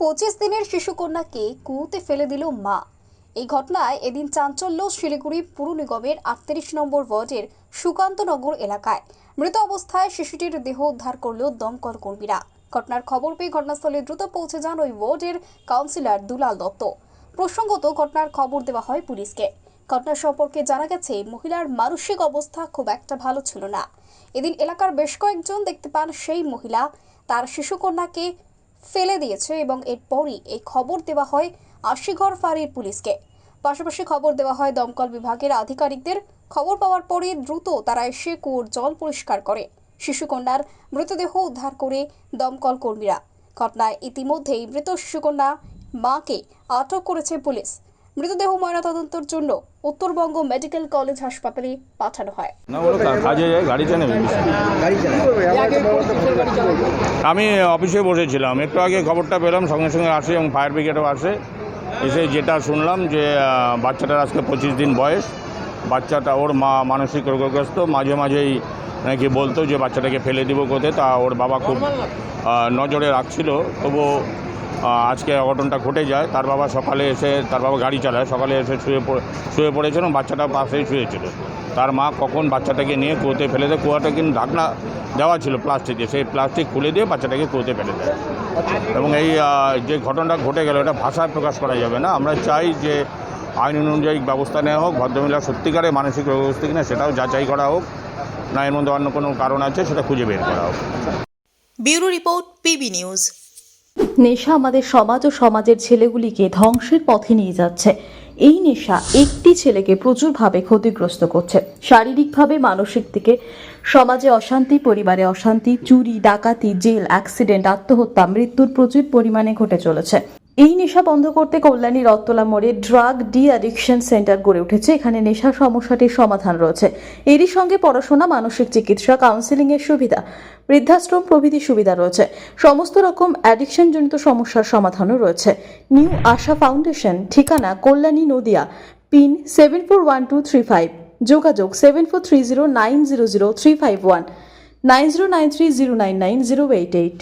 পঁচিশ দিনের শিশুকন্যাকে কুয়োতে ফেলে দিল মা। এই ঘটনায় এদিন চাঞ্চল্য শিলিগুড়ি পুর নিগমের আটত্রিশ নম্বর ওয়ার্ডের সুকান্তনগর এলাকায়। মৃত অবস্থায় শিশুটির দেহ উদ্ধার করল দমকল কর্মীরা। ঘটনার খবর পেয়ে ঘটনাস্থলে দ্রুত পৌঁছে যান ওই ওয়ার্ডের কাউন্সিলর দুলাল দত্ত। প্রসঙ্গত ঘটনার খবর দেওয়া হয় পুলিশকে। ঘটনা সম্পর্কে জানা গেছে, মহিলার মানসিক অবস্থা খুব একটা ভালো ছিল না। এদিন এলাকার বেশ কয়েকজন দেখতে পান সেই মহিলা। তার শিশুকন্যাকে ফেলে দিয়েছে এবং এরপরই এই খবর দেওয়া হয় আশিঘর ফাঁড়ির পুলিশকে। পাশাপাশি খবর দেওয়া হয় দমকল বিভাগের আধিকারিকদের। খবর পাওয়ার পরে দ্রুত তারা এসে কুয়োর জল পরিষ্কার করে। শিশুকন্যার মৃতদেহ উদ্ধার করে দমকল কর্মীরা। ঘটনায় ইতিমধ্যেই মৃত শিশুকন্যা মাকে আটক করেছে পুলিশ। মৃতদেহ ময়নাতদন্তের জন্য উত্তরবঙ্গ মেডিকেল কলেজ হাসপাতালে পাঠানো হয়। না ওরা কাজে যায় গাড়িতে নেবে গাড়ি চালায় আমি অফিসে বসেছিলাম। একটু আগে খবরটা পেলাম সঙ্গে সঙ্গে আসে এবং ফায়ার ব্রিগেডও আসে। এসে যেটা শুনলাম যে বাচ্চাটার আজকে পঁচিশ দিন বয়স। বাচ্চাটা ওর মা মানসিক রোগগ্রস্ত। মাঝে মাঝেই নাকি বলতো যে বাচ্চাটাকে ফেলে দিব কোথায়? তা ওর বাবা খুব নজরে রাখছিল। তবু আজকে অঘটনটা ঘটে যায়। তার বাবা সকালে এসে তার বাবা গাড়ি চালায়। সকালে এসে শুয়ে পড়ে শুয়ে পড়েছিল এবং বাচ্চাটা পাশেই শুয়েছিল। তার মা কখন বাচ্চাটাকে নিয়ে কুয়োতে ফেলে দেয়? কুয়াটা কিন্তু ঢাকনা দেওয়া ছিল প্লাস্টিকে সেই প্লাস্টিক খুলে দিয়ে বাচ্চাটাকে কুয়োতে ফেলে দেয়। এবং এই যে ঘটনাটা ঘটে গেল এটা ভাষায় প্রকাশ করা যাবে না। আমরা চাই যে আইন অনুযায়ী ব্যবস্থা নেওয়া হোক ভদ্রমহিলা সত্যিকারে মানসিক রোগগ্রস্ত কিনা সেটাও যাচাই করা হোক। না এর মধ্যে অন্য কোনো কারণ আছে সেটা খুঁজে বের করা হোক। ব্যুরো রিপোর্ট পিবি নিউজ। নেশা আমাদের সমাজ ও সমাজের ছেলেগুলিকে ধ্বংসের পথে নিয়ে যাচ্ছে। এই নেশা একটি ছেলেকে প্রচুরভাবে ক্ষতিগ্রস্ত করছে। শারীরিকভাবে, মানসিক দিকে, সমাজে অশান্তি, পরিবারে অশান্তি, চুরি, ডাকাতি, জেল, অ্যাক্সিডেন্ট, আত্মহত্যা, মৃত্যুর প্রচুর পরিমাণে ঘটে চলেছে। এই নেশা বন্ধ করতে কল্যাণী রত্তলা মোড়ে ড্রাগ ডি অ্যাডিকশন সেন্টার গড়ে উঠেছে। এখানে নেশা সমস্যাটির সমাধান রয়েছে। এরই সঙ্গে পড়াশোনা, মানসিক চিকিৎসা কাউন্সিলিং এর সুবিধা, বৃদ্ধাশ্রম প্রভৃতি সুবিধা রয়েছে। সমস্ত রকম অ্যাডিকশন জনিত সমস্যার সমাধানও রয়েছে। নিউ আশা ফাউন্ডেশন, ঠিকানা Kalyani Nadia, pin seven four one two three five. যোগাযোগ seven four three zero nine zero zero three five one. Nine zero nine three zero nine nine zero eight eight.